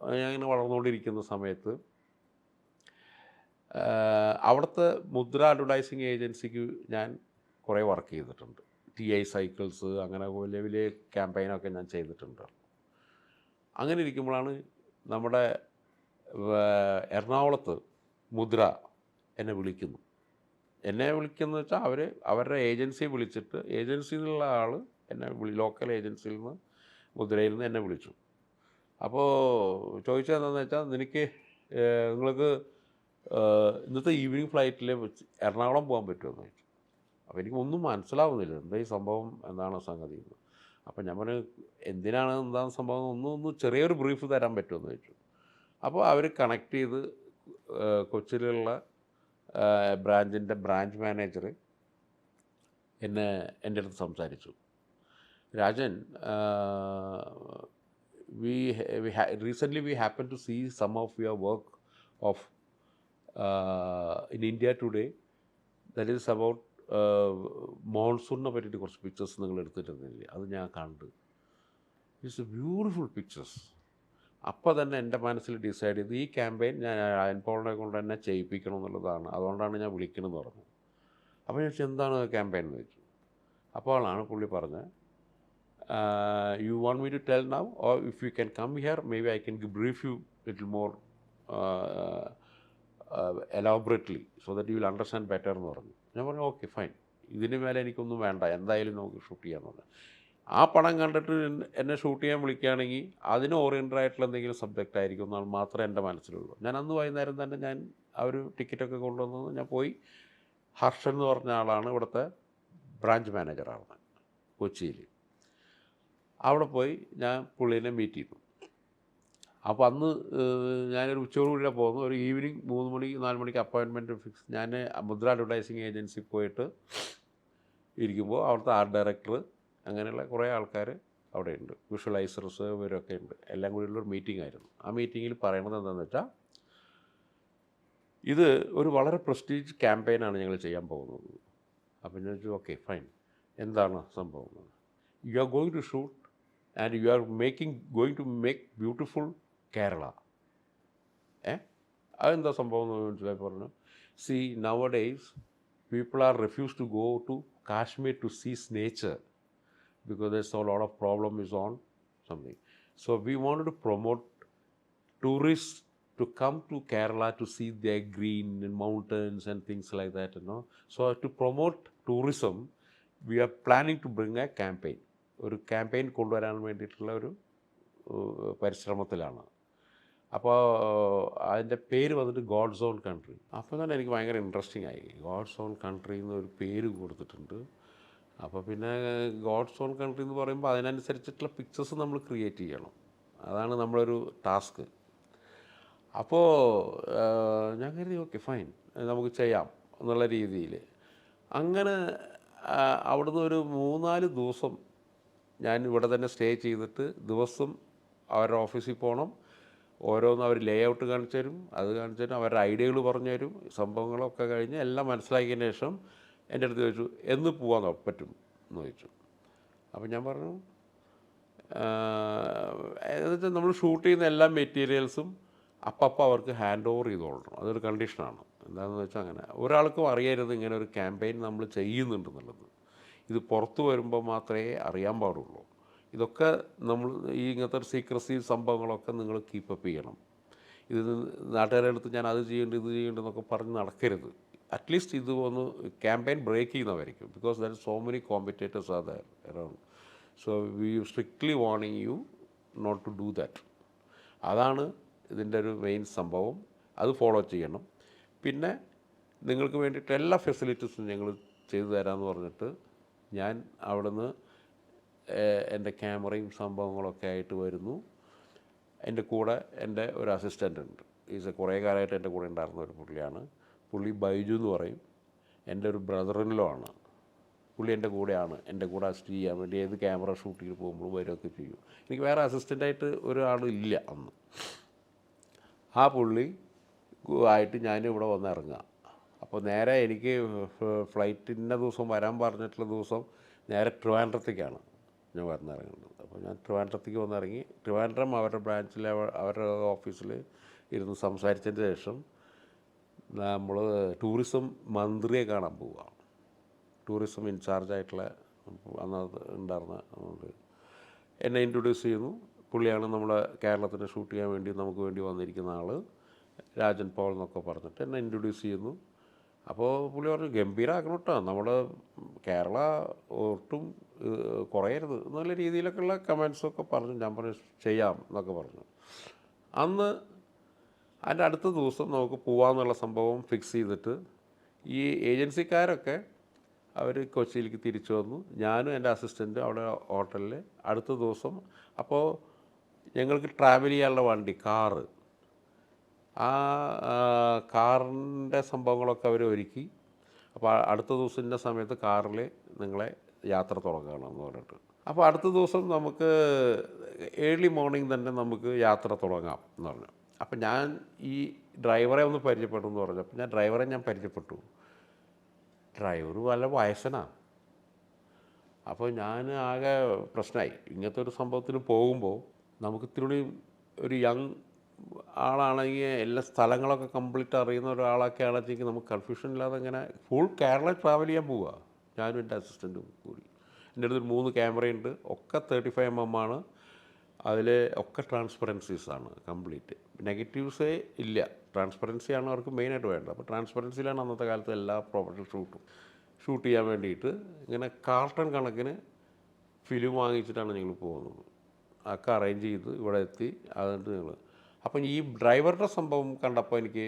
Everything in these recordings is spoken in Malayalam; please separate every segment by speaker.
Speaker 1: ഞാൻ ഇങ്ങനെ വളർന്നുകൊണ്ടിരിക്കുന്ന സമയത്ത് അവിടുത്തെ മുദ്ര അഡ്വർടൈസിങ് ഏജൻസിക്ക് ഞാൻ കുറേ വർക്ക് ചെയ്തിട്ടുണ്ട്. ടി ഐ സൈക്കിൾസ് അങ്ങനെ വലിയ വലിയ ക്യാമ്പയിനൊക്കെ ഞാൻ ചെയ്തിട്ടുണ്ട്. അങ്ങനെ ഇരിക്കുമ്പോഴാണ് നമ്മുടെ എറണാകുളത്ത് മുദ്ര എന്നെ വിളിക്കുന്നു. എന്നെ വിളിക്കുന്നത് വെച്ചാൽ അവർ അവരുടെ ഏജൻസിയെ വിളിച്ചിട്ട് ഏജൻസിയിൽ നിന്നുള്ള ആൾ എന്നെ വിളി ലോക്കൽ ഏജൻസിയിൽ നിന്ന് മുദ്രയിൽ നിന്ന് എന്നെ വിളിച്ചു. അപ്പോൾ ചോദിച്ചത് എന്താണെന്ന് വെച്ചാൽ നിനക്ക് നിങ്ങൾക്ക് ഇന്നത്തെ ഈവനിങ് ഫ്ലൈറ്റിൽ എറണാകുളം പോകാൻ പറ്റുമോ എന്ന് ചോദിച്ചു. അപ്പോൾ എനിക്ക് ഒന്നും മനസ്സിലാവുന്നില്ല എന്താ ഈ സംഭവം എന്താണ് സംഗതി. എന്ന് അപ്പോൾ ഞാൻ പറഞ്ഞു എന്തിനാണ് എന്താണ് സംഭവം? ഒന്നും ഒന്ന് ചെറിയൊരു ബ്രീഫ് തരാൻ പറ്റുമോ എന്ന് ചോദിച്ചു. അപ്പോൾ അവർ കണക്ട് ചെയ്ത് കൊച്ചിയിലുള്ള ബ്രാഞ്ചിന്റെ ബ്രാഞ്ച് മാനേജർ എന്നെ എന്റെ അടുത്ത് സംസാരിച്ചു. Rajan we we recently we happen to see some of your work of in India Today that is about മോൺസൂണിനെ പറ്റിയിട്ട് കുറച്ച് പിക്ചേഴ്സ് നിങ്ങൾ എടുത്തിട്ടുണ്ടെങ്കിൽ അത് ഞാൻ കണ്ടു. ഇറ്റ്സ് എ ബ്യൂട്ടിഫുൾ പിക്ചേഴ്സ് അപ്പോൾ തന്നെ എന്റെ മനസ്സിൽ ഡിസൈഡ് ചെയ്ത് ഈ ക്യാമ്പയിൻ ഞാൻ അൻപോളിനെ കൊണ്ട് തന്നെ ചെയ്യിപ്പിക്കണം എന്നുള്ളതാണ്. അതുകൊണ്ടാണ് ഞാൻ വിളിക്കണമെന്ന് പറഞ്ഞു അപ്പോൾ ഞാൻ എന്താണ് ക്യാമ്പയിൻ എന്ന് ചോദിച്ചു അപ്പോഴാണ് പുള്ളി പറഞ്ഞത്. You to tell now, or if you can come here, maybe I can brief you a little more uh, uh, elaborately so that you will understand better എന്ന് പറഞ്ഞു. ഞാൻ പറഞ്ഞു ഓക്കെ ഫൈൻ ഇതിന് മേലെ എനിക്കൊന്നും വേണ്ട. എന്തായാലും നമുക്ക് ഷൂട്ട് ചെയ്യാമെന്ന് പറഞ്ഞു. ആ പടം കണ്ടിട്ട് എന്നെ ഷൂട്ട് ചെയ്യാൻ വിളിക്കുകയാണെങ്കിൽ അതിന് ഓറിയന്റഡ് ആയിട്ടുള്ള എന്തെങ്കിലും സബ്ജക്റ്റ് ആയിരിക്കും എന്നാണ് മാത്രമേ എന്റെ മനസ്സിലുള്ളൂ. ഞാൻ അന്ന് വൈകുന്നേരം തന്നെ ഞാൻ ആ ഒരു ടിക്കറ്റൊക്കെ കൊണ്ടുവന്നു ഞാൻ പോയി. ഹർഷൻ എന്ന് പറഞ്ഞ ആളാണ് ഇവിടുത്തെ ബ്രാഞ്ച് മാനേജറാണ് കൊച്ചിയിൽ. അവിടെ പോയി ഞാൻ പുള്ളീനെ മീറ്റ് ചെയ്തു. അപ്പോൾ അന്ന് ഞാനൊരു ഉച്ചയോടുകൂടിയാണ് പോകുന്നത്. ഒരു ഈവനിങ് മൂന്ന് മണി നാല് മണിക്ക് അപ്പോയിൻമെന്റ് ഫിക്സ് ഞാൻ മുദ്ര അഡ്വർടൈസിങ് ഏജൻസി പോയിട്ട് ഇരിക്കുമ്പോൾ അവിടുത്തെ ആർട്ട് ഡയറക്ടർ അങ്ങനെയുള്ള കുറേ ആൾക്കാർ അവിടെയുണ്ട് വിഷ്വലൈസേഴ്സ് ഇവരൊക്കെ ഉണ്ട്. എല്ലാം കൂടി ഒരു മീറ്റിംഗ് ആയിരുന്നു. ആ മീറ്റിങ്ങിൽ പറയണത് എന്താണെന്ന് വെച്ചാൽ ഇത് ഒരു വളരെ പ്രസ്റ്റീജ് ക്യാമ്പയിനാണ് ഞങ്ങൾ ചെയ്യാൻ പോകുന്നത്. അപ്പം ഞാൻ ചോദിച്ചു ഓക്കെ ഫൈൻ എന്താണ് സംഭവം? You are going to shoot And you are making going to make beautiful Kerala ഏ അതെന്താ സംഭവം എന്ന് മനസ്സിലായി പറഞ്ഞു see nowadays people are refuse to go to Kashmir to sees nature because there's a lot of problem is on something. So we wanted to promote tourists to come to Kerala to see their green and mountains and things like that, you know. So to promote tourism, we are planning to bring a campaign. ഒരു ക്യാമ്പയിൻ കൊണ്ടുവരാൻ വേണ്ടിയിട്ടുള്ള ഒരു പരിശ്രമത്തിലാണ്. അപ്പോൾ അതിന്റെ പേര് വന്നിട്ട് ഗോഡ്സ് ഓൺ കൺട്രി. അപ്പോൾ തന്നെ എനിക്ക് ഭയങ്കര ഇൻട്രസ്റ്റിംഗ് ആയി. ഗോഡ്സ് ഓൺ കൺട്രി എന്നൊരു പേര് കൊടുത്തിട്ടുണ്ട്. അപ്പോൾ പിന്നെ ഗോഡ്സ് ഓൺ കൺട്രി എന്ന് പറയുമ്പോൾ അതിനനുസരിച്ചിട്ടുള്ള പിക്ചേഴ്സ് നമ്മൾ ക്രിയേറ്റ് ചെയ്യണം. അതാണ് നമ്മളൊരു ടാസ്ക്. അപ്പോൾ ഞാൻ കരുതി ഓക്കെ ഫൈൻ നമുക്ക് ചെയ്യാം എന്നുള്ള രീതിയിൽ അങ്ങനെ അവിടുന്ന് ഒരു മൂന്നാൽ ദിവസം ഞാൻ ഇവിടെ തന്നെ സ്റ്റേ ചെയ്തിട്ട് ദിവസം അവരുടെ ഓഫീസിൽ പോകണം ഓരോന്ന് അവർ ലേ ഔട്ട് കാണിച്ചു തരും. അത് കാണിച്ചു തരും. അവരുടെ ഐഡിയകൾ പറഞ്ഞു തരും. സംഭവങ്ങളൊക്കെ കഴിഞ്ഞ് എല്ലാം മനസ്സിലാക്കിയതിന് ശേഷം എന്റെ അടുത്ത് ചോദിച്ചു എന്ന് പോകാൻ പറ്റും? എന്ന് ചോദിച്ചു. അപ്പം ഞാൻ പറഞ്ഞു എന്നുവെച്ചാൽ നമ്മൾ ഷൂട്ട് ചെയ്യുന്ന എല്ലാ മെറ്റീരിയൽസും അപ്പപ്പോൾ അവർക്ക് ഹാൻഡ് ഓവർ ചെയ്തോളണം അതൊരു കണ്ടീഷനാണ് എന്താണെന്ന് വെച്ചാൽ അങ്ങനെ. ഒരാൾക്കും അറിയരുത് ഇങ്ങനെ ഒരു ക്യാമ്പയിൻ നമ്മൾ ചെയ്യുന്നുണ്ടെന്നുള്ളത് ഇത് പുറത്തു വരുമ്പോൾ മാത്രമേ അറിയാൻ പാടുള്ളൂ. ഇതൊക്കെ നമ്മൾ ഈ ഇങ്ങനത്തെ സീക്രസി സംഭവങ്ങളൊക്കെ നിങ്ങൾ കീപ്പപ്പ് ചെയ്യണം. ഇത് അടുത്ത് ഞാൻ അത് ചെയ്യേണ്ട ഇത് ചെയ്യേണ്ടതെന്നൊക്കെ പറഞ്ഞ് നടക്കരുത്. അറ്റ്ലീസ്റ്റ് ഇത് ഒന്ന് campaign break ചെയ്യുന്നവരായിരിക്കും because there so many competitors are there around so we strictly വാണിങ് you not to do that അതാണ് ഇതിന്റെ ഒരു മെയിൻ സംഭവം. അത് ഫോളോ ചെയ്യണം. പിന്നെ നിങ്ങൾക്ക് വേണ്ടിയിട്ട് എല്ലാ ഫെസിലിറ്റീസും ഞങ്ങൾ ചെയ്തു തരാമെന്ന് പറഞ്ഞിട്ട് ഞാൻ അവിടുന്ന് എന്റെ ക്യാമറയും സംഭവങ്ങളൊക്കെ ആയിട്ട് വരുന്നു. എന്റെ കൂടെ എന്റെ ഒരു അസിസ്റ്റന്റ് ഉണ്ട് ഈസ് കുറേ കാലമായിട്ട് എന്റെ കൂടെ ഉണ്ടായിരുന്ന ഒരു പുള്ളിയാണ്. പുള്ളി ബൈജു എന്ന് പറയും. എന്റെ ഒരു ബ്രദറിനിലോ ആണ്. പുള്ളി എന്റെ കൂടെയാണ്. എന്റെ കൂടെ അസിസ്റ്റ് ചെയ്യാൻ വേണ്ടി ഏത് ക്യാമറ ഷൂട്ടിങ്ങിന് പോകുമ്പോൾ വരുമൊക്കെ ചെയ്യും. എനിക്ക് വേറെ അസിസ്റ്റന്റായിട്ട് ഒരാളും ഇല്ല അന്ന്. ആ പുള്ളി ആയിട്ട് ഞാനിവിടെ വന്ന് ഇറങ്ങുക. അപ്പോൾ നേരെ എനിക്ക് ഫ്ലൈറ്റിന്റെ ദിവസം വരാൻ പറഞ്ഞിട്ടുള്ള ദിവസം നേരെ ട്രിവാൻഡ്രത്തേക്കാണ് ഞാൻ വന്നിറങ്ങുന്നത്. അപ്പോൾ ഞാൻ ട്രിവാൻഡ്രത്തേക്ക് വന്നിറങ്ങി ട്രിവാൻഡ്രം അവരുടെ ബ്രാഞ്ചിൽ അവരുടെ ഓഫീസിൽ ഇരുന്ന് സംസാരിച്ചതിന് ശേഷം നമ്മൾ ടൂറിസം മന്ത്രിയെ കാണാൻ പോവുകയാണ് ടൂറിസം ഇൻചാർജായിട്ടുള്ള അന്ന് ഉണ്ടായിരുന്ന എന്നെ ഇൻട്രൊഡ്യൂസ് ചെയ്യുന്നു. പുള്ളിയാണ് നമ്മളെ കേരളത്തിന് ഷൂട്ട് ചെയ്യാൻ വേണ്ടി നമുക്ക് വേണ്ടി വന്നിരിക്കുന്ന ആൾ രാജൻ പോൾ എന്നൊക്കെ പറഞ്ഞിട്ട് എന്നെ ഇൻട്രൊഡ്യൂസ് ചെയ്യുന്നു. അപ്പോൾ പുള്ളി പറഞ്ഞു ഗംഭീരമാക്കണം കേട്ടോ നമ്മൾ കേരള ഒട്ടും കുറയരുത്. എന്നുള്ള രീതിയിലൊക്കെയുള്ള കമൻസൊക്കെ പറഞ്ഞു. ഞാൻ പറഞ്ഞു ചെയ്യാം എന്നൊക്കെ പറഞ്ഞു. അന്ന് അതിന്റെ അടുത്ത ദിവസം നമുക്ക് പോവാന്നുള്ള സംഭവം ഫിക്സ് ചെയ്തിട്ട് ഈ ഏജൻസിക്കാരൊക്കെ അവർ കൊച്ചിയിലേക്ക് തിരിച്ചു വന്നു. ഞാനും എന്റെ അസിസ്റ്റന്റും അവിടെ ഹോട്ടലിൽ അടുത്ത ദിവസം. അപ്പോൾ ഞങ്ങൾക്ക് ട്രാവൽ ചെയ്യാനുള്ള വണ്ടി കാറ് ആ കാറിന്റെ സംഭവങ്ങളൊക്കെ അവർ ഒരുക്കി. അപ്പോൾ അടുത്ത ദിവസം ഇന്ന സമയത്ത് കാറിൽ നിങ്ങളെ യാത്ര തുടങ്ങണം എന്ന് പറഞ്ഞിട്ട്. അപ്പോൾ അടുത്ത ദിവസം നമുക്ക് ഏർലി മോർണിംഗ് തന്നെ നമുക്ക് യാത്ര തുടങ്ങാം എന്ന് പറഞ്ഞു. അപ്പോൾ ഞാൻ ഈ ഡ്രൈവറെ ഒന്ന് പരിചയപ്പെട്ടു എന്ന് പറഞ്ഞു അപ്പോൾ ഞാൻ ഡ്രൈവറെ ഞാൻ പരിചയപ്പെട്ടു. ഡ്രൈവർ വല്ല വയസ്സനാണ് അപ്പോൾ ഞാൻ ആകെ പ്രശ്നമായി. ഇങ്ങനത്തെ ഒരു സംഭവത്തിന് പോകുമ്പോൾ നമുക്ക് ഇത്തിരി ഒരു യങ് ആളാണെങ്കിൽ എല്ലാ സ്ഥലങ്ങളൊക്കെ കംപ്ലീറ്റ് അറിയുന്ന ഒരാളൊക്കെ ആണെങ്കിൽ നമുക്ക് കൺഫ്യൂഷൻ ഇല്ലാതെ ഇങ്ങനെ ഫുൾ കേരള ട്രാവൽ ചെയ്യാൻ പോവുക ഞാനും എന്റെ അസിസ്റ്റന്റും കൂടി. എന്റെ അടുത്ത് മൂന്ന് ക്യാമറയുണ്ട് ഒക്കെ തേർട്ടി ഫൈവ് എം എം ആണ്. അതിൽ ഒക്കെ ട്രാൻസ്പെറൻസീസ് ആണ് കംപ്ലീറ്റ് നെഗറ്റീവ്സേ ഇല്ല. ട്രാൻസ്പെറൻസിയാണ് അവർക്ക് മെയിനായിട്ട് വേണ്ടത്. അപ്പോൾ ട്രാൻസ്പെറൻസിയിലാണ് അന്നത്തെ കാലത്ത് എല്ലാ പ്രൊഫഷണൽ ഷൂട്ടും ഷൂട്ട് ചെയ്യാൻ വേണ്ടിയിട്ട് ഇങ്ങനെ കാർട്ടൺ കണക്കിന് ഫിലിം വാങ്ങിച്ചിട്ടാണ് ഞങ്ങൾ പോകുന്നത്. ഒക്കെ അറേഞ്ച് ചെയ്ത് ഇവിടെ എത്തി. അതുകൊണ്ട് ഞങ്ങൾ അപ്പം ഈ ഡ്രൈവറുടെ സംഭവം കണ്ടപ്പോൾ എനിക്ക്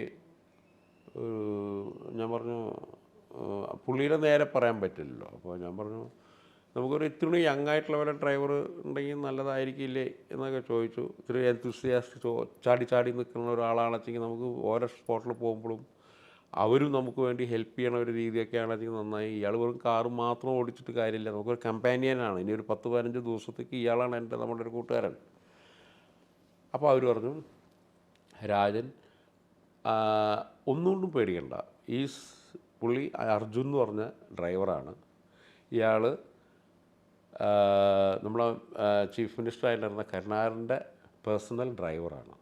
Speaker 1: ഞാൻ പറഞ്ഞു പുള്ളിയുടെ നേരെ പറയാൻ പറ്റില്ലല്ലോ. അപ്പോൾ ഞാൻ പറഞ്ഞു നമുക്കൊരു ഇത്തിരി യങ് ആയിട്ടുള്ള വരെ ഡ്രൈവർ ഉണ്ടെങ്കിൽ നല്ലതായിരിക്കില്ലേ? എന്നൊക്കെ ചോദിച്ചു. ഇത്ര എൻതുസിയാസ്റ്റ് ചോ ചാടി ചാടി നിൽക്കുന്ന ഒരാളാണെച്ചെങ്കിൽ നമുക്ക് ഓരോ സ്പോട്ടിൽ പോകുമ്പോഴും അവരും നമുക്ക് വേണ്ടി ഹെൽപ്പ് ചെയ്യണ ഒരു രീതിയൊക്കെ ആണെങ്കിൽ നന്നായി. ഇയാൾ വെറും കാറ് മാത്രം ഓടിച്ചിട്ട് കാര്യമില്ല. നമുക്കൊരു കമ്പാനിയനാണ് ഇനി ഒരു പത്ത് പതിനഞ്ച് ദിവസത്തേക്ക് ഇയാളാണ് എന്റെ നമ്മുടെ ഒരു കൂട്ടുകാരൻ. അപ്പോൾ അവർ പറഞ്ഞു രാജൻ ഒന്നുകൊണ്ടും പേടിക്കണ്ട. ഈ പുള്ളി അർജുൻ എന്ന് പറഞ്ഞ ഡ്രൈവറാണ്. ഇയാൾ നമ്മളെ ചീഫ് മിനിസ്റ്റർ ആയിട്ടുണ്ടായിരുന്ന കരുണാകരന്റെ പേഴ്സണൽ ഡ്രൈവറാണ്.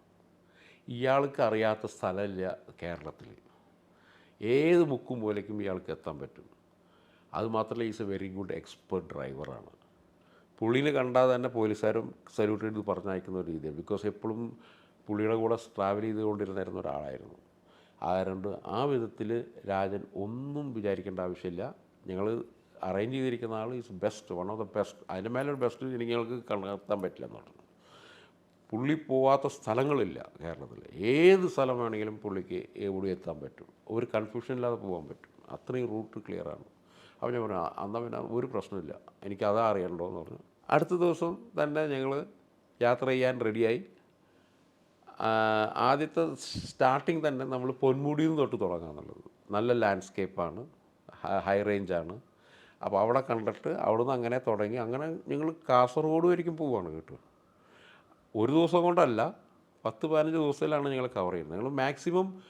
Speaker 1: ഇയാൾക്ക് അറിയാത്ത സ്ഥലമില്ല കേരളത്തിൽ. ഏത് മുക്കും മൂലയ്ക്കും ഇയാൾക്ക് എത്താൻ പറ്റും. അതുമാത്രമല്ല is a very good expert ഡ്രൈവറാണ്. പുള്ളിനെ കണ്ടാൽ തന്നെ പോലീസുകാരും സല്യൂട്ട് ചെയ്ത് പറഞ്ഞയക്കുന്ന ഒരു രീതിയാണ്. ബിക്കോസ് എപ്പോഴും പുള്ളിയുടെ കൂടെ ട്രാവൽ ചെയ്തുകൊണ്ടിരുന്നിരുന്ന ഒരാളായിരുന്നു. ആയതുകൊണ്ട് ആ വിധത്തിൽ രാജൻ ഒന്നും വിചാരിക്കേണ്ട ആവശ്യമില്ല. ഞങ്ങൾ അറേഞ്ച് ചെയ്തിരിക്കുന്ന ആൾ is best one of the best അതിന്റെ മേലൊരു ബെസ്റ്റ് ഞങ്ങൾക്ക് കണ്ടെത്താൻ പറ്റില്ല എന്ന് പറഞ്ഞു. പുള്ളി പോവാത്ത സ്ഥലങ്ങളില്ല കേരളത്തിൽ. ഏത് സ്ഥലം വേണമെങ്കിലും പുള്ളിക്ക് എവിടെ എത്താൻ പറ്റും. ഒരു കൺഫ്യൂഷൻ ഇല്ലാതെ പോകാൻ പറ്റും. അത്രയും റൂട്ട് ക്ലിയറാണ് അപ്പോൾ ഞാൻ പറഞ്ഞു അന്ന പിന്നെ ഒരു പ്രശ്നമില്ല. എനിക്ക് അതാ അറിയണ്ടോ എന്ന് പറഞ്ഞു. അടുത്ത ദിവസം തന്നെ ഞങ്ങൾ യാത്ര ചെയ്യാൻ റെഡിയായി ആദ്യത്തെ സ്റ്റാർട്ടിങ് തന്നെ നമ്മൾ പൊന്മുടിയിൽ നിന്ന് തൊട്ട് തുടങ്ങാന്നുള്ളത്. നല്ല ലാൻഡ്സ്കേപ്പാണ് ഹൈ റേഞ്ചാണ്. അപ്പോൾ അവിടെ കണ്ടിട്ട് അവിടുന്ന് അങ്ങനെ തുടങ്ങി. അങ്ങനെ ഞങ്ങൾ കാസർഗോഡ് വരയ്ക്കും പോവുകയാണ് കേട്ടോ. ഒരു ദിവസം കൊണ്ടല്ല പത്ത് പതിനഞ്ച് ദിവസത്തിലാണ് ഞങ്ങൾ കവർ ചെയ്യുന്നത്. ഞങ്ങൾ മാക്സിമം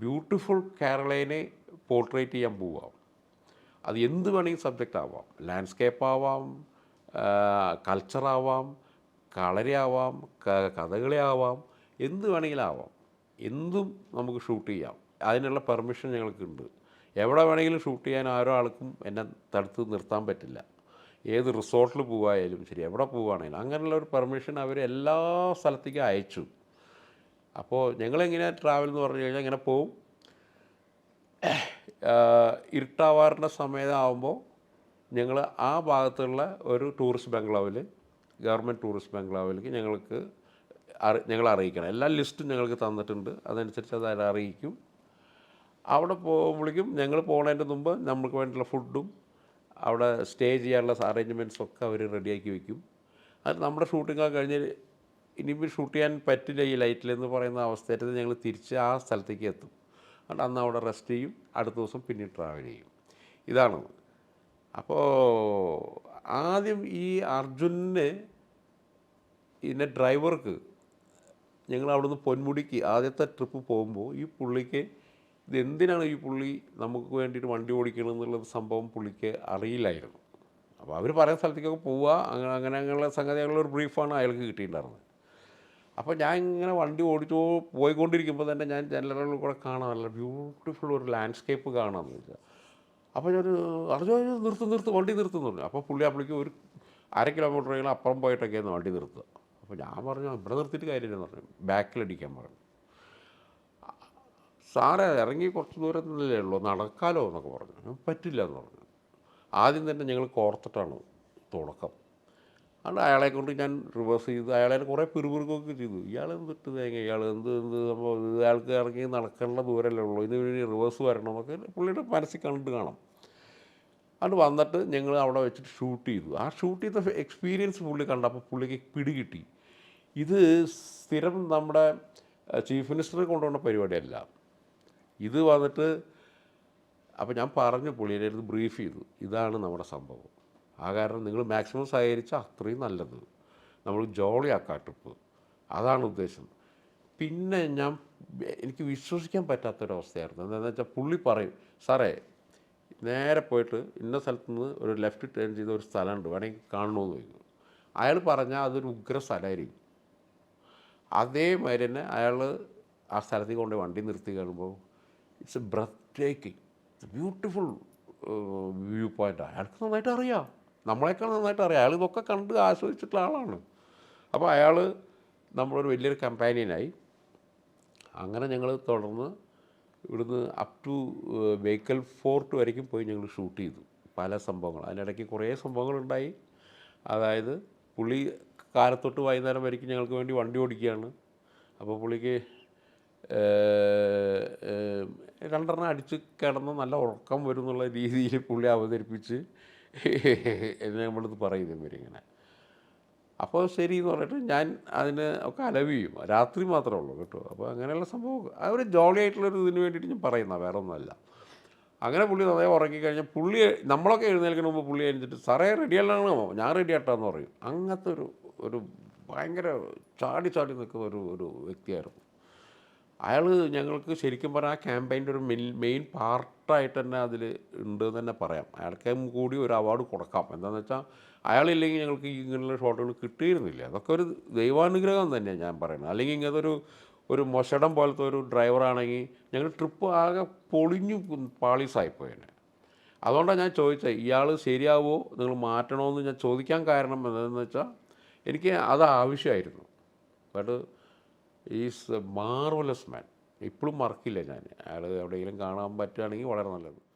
Speaker 1: ബ്യൂട്ടിഫുൾ കേരളേനെ പോർട്രേറ്റ് ചെയ്യാൻ പോവാം. അത് എന്ത് വേണമെങ്കിൽ സബ്ജക്റ്റ് ആവാം. ലാൻഡ്സ്കേപ്പ് ആവാം കൾച്ചർ ആവാം. കളരി കഥകളിയാവാം എന്ത് വേണമെങ്കിലും ആവാം എന്തും നമുക്ക് ഷൂട്ട് ചെയ്യാം. അതിനുള്ള പെർമിഷൻ ഞങ്ങൾക്കുണ്ട്. എവിടെ വേണമെങ്കിലും ഷൂട്ട് ചെയ്യാൻ ആരോ ആൾക്കും എന്നെ തടുത്ത് നിർത്താൻ പറ്റില്ല. ഏത് റിസോർട്ടിൽ പോവായാലും ശരി എവിടെ പോവുകയാണെങ്കിലും അങ്ങനെയുള്ള ഒരു പെർമിഷൻ അവർ എല്ലാ സ്ഥലത്തേക്കും അയച്ചു. അപ്പോൾ ഞങ്ങളെങ്ങനെ ട്രാവൽ എന്ന് പറഞ്ഞു കഴിഞ്ഞാൽ ഇങ്ങനെ പോവും. ഇരുട്ടാവാറിന്റെ സമയമാകുമ്പോൾ ഞങ്ങൾ ആ ഭാഗത്തുള്ള ഒരു ടൂറിസ്റ്റ് ബംഗ്ലാവിൽ ഗവൺമെന്റ് ടൂറിസ്റ്റ് ബംഗ്ലാവിലേക്ക് ഞങ്ങൾക്ക് അറി ഞങ്ങൾ അറിയിക്കണം എല്ലാ ലിസ്റ്റും ഞങ്ങൾക്ക് തന്നിട്ടുണ്ട്. അതനുസരിച്ച് അത് അറിയിക്കും. അവിടെ പോകുമ്പോഴേക്കും ഞങ്ങൾ പോകുന്നതിന്റെ മുമ്പ് നമുക്ക് വേണ്ടിയുള്ള ഫുഡും അവിടെ സ്റ്റേ ചെയ്യാനുള്ള അറേഞ്ച്മെന്റ്സ് ഒക്കെ അവർ റെഡിയാക്കി വെക്കും. അത് നമ്മുടെ ഷൂട്ടിംഗ് ഒക്കെ കഴിഞ്ഞ് ഇനിയിപ്പോൾ ഷൂട്ട് ചെയ്യാൻ പറ്റില്ല ഈ ലൈറ്റിൽ എന്ന് പറയുന്ന അവസ്ഥയിൽ ഞങ്ങൾ തിരിച്ച് ആ സ്ഥലത്തേക്ക് എത്തും. അതുകൊണ്ട് അന്ന് അവിടെ റെസ്റ്റ് ചെയ്യും. അടുത്ത ദിവസം പിന്നെ ട്രാവൽ ചെയ്യും. ഇതാണ്. അപ്പോൾ ആദ്യം ഈ അർജുനെ ഇതിന്റെ ഡ്രൈവർക്ക് ഞങ്ങൾ അവിടുന്ന് പൊന്മുടിക്ക് ആദ്യത്തെ ട്രിപ്പ് പോകുമ്പോൾ ഈ പുള്ളിക്ക് ഇതെന്തിനാണ് ഈ പുള്ളി നമുക്ക് വേണ്ടിയിട്ട് വണ്ടി ഓടിക്കണം എന്നുള്ള സംഭവം പുള്ളിക്ക് അറിയില്ലായിരുന്നു. അപ്പോൾ അവർ പറയുന്ന സ്ഥലത്തേക്കൊക്കെ പോവുക അങ്ങനെ അങ്ങനെ അങ്ങനെയുള്ള സംഗതികളുള്ള ഒരു ബ്രീഫാണ് അയാൾക്ക് കിട്ടിയിട്ടുണ്ടായിരുന്നത്. അപ്പോൾ ഞാൻ ഇങ്ങനെ വണ്ടി ഓടിച്ചു പോയിക്കൊണ്ടിരിക്കുമ്പോൾ തന്നെ ഞാൻ ജനലുകളിൽ കൂടെ കാണാൻ നല്ല ബ്യൂട്ടിഫുൾ ഒരു ലാൻഡ്സ്കേപ്പ് കാണാമെന്ന് വെച്ചാൽ അപ്പോൾ ഞാൻ അറിഞ്ഞു? നിർത്ത് നിർത്ത് വണ്ടി നിർത്തുന്നു പറഞ്ഞു. അപ്പോൾ പുള്ളി അപ്പോഴേക്കും ഒരു അര കിലോമീറ്ററെങ്കിലും അപ്പുറം പോയിട്ടൊക്കെയായിരുന്നു വണ്ടി നിർത്തുക. അപ്പോൾ ഞാൻ പറഞ്ഞു ഇവിടെ നിർത്തിയിട്ട് കാര്യമില്ലെന്ന് പറഞ്ഞു. ബാക്കിലടിക്കാൻ പറഞ്ഞു. സാറേ ഇറങ്ങി കുറച്ച് ദൂരത്തിലേ ഉള്ളൂ നടക്കാലോ എന്നൊക്കെ പറഞ്ഞു. പറ്റില്ല എന്ന് പറഞ്ഞു. ആദ്യം തന്നെ ഞങ്ങൾ കോർത്തിട്ടാണ് തുടക്കം. അതുകൊണ്ട് അയാളെ കൊണ്ട് ഞാൻ റിവേഴ്സ് ചെയ്ത് അയാളെ കുറേ പിറുപിറുക്കൊക്കെ ചെയ്തു. ഇയാൾ എന്തിട്ട് തേങ്ങ ഇയാൾ എന്ത് എന്ത് സംഭവം? ഇത് അയാൾക്ക് ഇറങ്ങി നടക്കേണ്ട ദൂരമല്ലേ ഉള്ളൂ. ഇതിന് വേണ്ടി റിവേഴ്സ് വരണമെന്നൊക്കെ പുള്ളിയുടെ മനസ്സിൽ കണ്ടിട്ട് കാണാം. അത് വന്നിട്ട് ഞങ്ങൾ അവിടെ വെച്ചിട്ട് ഷൂട്ട് ചെയ്തു. ആ ഷൂട്ട് ചെയ്ത എക്സ്പീരിയൻസ് പുള്ളി കണ്ടപ്പോൾ പുള്ളിക്ക് പിടികിട്ടി. ഇത് സ്ഥിരം നമ്മുടെ ചീഫ് മിനിസ്റ്ററെ കൊണ്ടുപോകുന്ന പരിപാടിയല്ല. ഇത് വന്നിട്ട് അപ്പോൾ ഞാൻ പറഞ്ഞു പുള്ളിയുടെ അടുത്ത് ബ്രീഫ് ചെയ്തു. ഇതാണ് നമ്മുടെ സംഭവം. ആ കാരണം നിങ്ങൾ മാക്സിമം സഹകരിച്ചാൽ അത്രയും നല്ലത്. നമ്മൾ ജോളിയാക്കാം ട്രിപ്പ് അതാണ് ഉദ്ദേശം. പിന്നെ ഞാൻ എനിക്ക് വിശ്വസിക്കാൻ പറ്റാത്തൊരവസ്ഥയായിരുന്നു. എന്താണെന്ന് വെച്ചാൽ പുള്ളി പറയും സാറേ നേരെ പോയിട്ട് ഇന്ന സ്ഥലത്ത് നിന്ന് ഒരു ലെഫ്റ്റ് ടേൺ ചെയ്ത ഒരു സ്ഥലമുണ്ട്. വേണമെങ്കിൽ കാണണമെന്ന് ചോദിക്കും അയാൾ പറഞ്ഞാൽ അതൊരു ഉഗ്ര സ്ഥലമായിരിക്കും. അതേമാതിരി തന്നെ അയാൾ ആ സ്ഥലത്തേക്ക് കൊണ്ട് വണ്ടി നിർത്തി കാണുമ്പോൾ it's a breath taking beautiful view point അയാൾക്ക് നന്നായിട്ട് അറിയാം. നമ്മളെക്കാൾ നന്നായിട്ട് അറിയാം. അയാൾ ഇതൊക്കെ കണ്ട് ആസ്വദിച്ചിട്ടുള്ള ആളാണ്. അപ്പോൾ അയാൾ നമ്മളൊരു വലിയൊരു കമ്പാനിയനായി അങ്ങനെ ഞങ്ങൾ തുടർന്ന് ഇവിടുന്ന് അപ് ടു ബേക്കൽ ഫോർട്ട് വരയ്ക്കും പോയി ഞങ്ങൾ ഷൂട്ട് ചെയ്തു. പല സംഭവങ്ങൾ. അതിനിടയ്ക്ക് കുറേ സംഭവങ്ങളുണ്ടായി. അതായത് പുള്ളി കാലത്തൊട്ട് വൈകുന്നേരം വരയ്ക്കും ഞങ്ങൾക്ക് വേണ്ടി വണ്ടി ഓടിക്കുകയാണ്. അപ്പോൾ പുള്ളിക്ക് രണ്ടെണ്ണം അടിച്ച് കിടന്ന് നല്ല ഉറക്കം വരും എന്നുള്ള രീതിയിൽ പുള്ളി അവതരിപ്പിച്ച് എന്ന് നമ്മളത് പറയുന്നു ഇവരിങ്ങനെ. അപ്പോൾ ശരി എന്ന് പറഞ്ഞിട്ട് ഞാൻ അതിന് ഒക്കെ അലവ് ചെയ്യും. രാത്രി മാത്രമേ ഉള്ളൂ കേട്ടോ. അപ്പോൾ അങ്ങനെയുള്ള സംഭവം ആ ഒരു ജോളി ആയിട്ടുള്ളൊരു ഇതിന് വേണ്ടിയിട്ട് ഞാൻ പറയുന്ന വേറെ ഒന്നുമല്ല അങ്ങനെ പുള്ളി നന്നായി ഉറങ്ങിക്കഴിഞ്ഞാൽ പുള്ളി നമ്മളൊക്കെ എഴുന്നേൽക്കുന്ന മുമ്പ് പുള്ളി എഴുന്നിട്ട് സാറേ റെഡി റെഡിയല്ലാണോ ഞാൻ റെഡി ആട്ടാന്ന് പറയും. അങ്ങനത്തെ ഒരു ഒരു ഭയങ്കര ചാടി ചാടി നിൽക്കുന്ന ഒരു ഒരു വ്യക്തിയായിരുന്നു. അയാൾ ഞങ്ങൾക്ക് ശരിക്കും പറഞ്ഞാൽ ആ ക്യാമ്പയിന്റെ ഒരു മെയിൻ മെയിൻ പാർട്ടായിട്ട് തന്നെ അതിൽ ഉണ്ട് എന്ന് തന്നെ പറയാം. അയാൾക്കും കൂടി ഒരു അവാർഡ് കൊടുക്കാം. എന്താണെന്ന് വെച്ചാൽ അയാളില്ലെങ്കിൽ ഞങ്ങൾക്ക് ഇങ്ങനെയുള്ള ഷോട്ടുകൾ കിട്ടിയിരുന്നില്ല. അതൊക്കെ ഒരു ദൈവാനുഗ്രഹം തന്നെയാണ് ഞാൻ പറയുന്നത്. അല്ലെങ്കിൽ ഇങ്ങനത്തെ ഒരു ഒരു മൊശടം പോലത്തെ ഒരു ഡ്രൈവറാണെങ്കിൽ ഞങ്ങൾ ട്രിപ്പ് ആകെ പൊളിഞ്ഞു പാളീസായിപ്പോയെന്നെ അതുകൊണ്ടാണ് ഞാൻ ചോദിച്ചത് ഇയാൾ ശരിയാവോ? നിങ്ങൾ മാറ്റണമെന്ന് ഞാൻ ചോദിക്കാൻ കാരണം എന്താണെന്ന് വെച്ചാൽ എനിക്ക് അത് ആവശ്യമായിരുന്നു. But is marvellous man. ഇപ്പോഴും മറക്കില്ല ഞാൻ അയാൾ എവിടെയെങ്കിലും കാണാൻ പറ്റുകയാണെങ്കിൽ വളരെ നല്ലത്.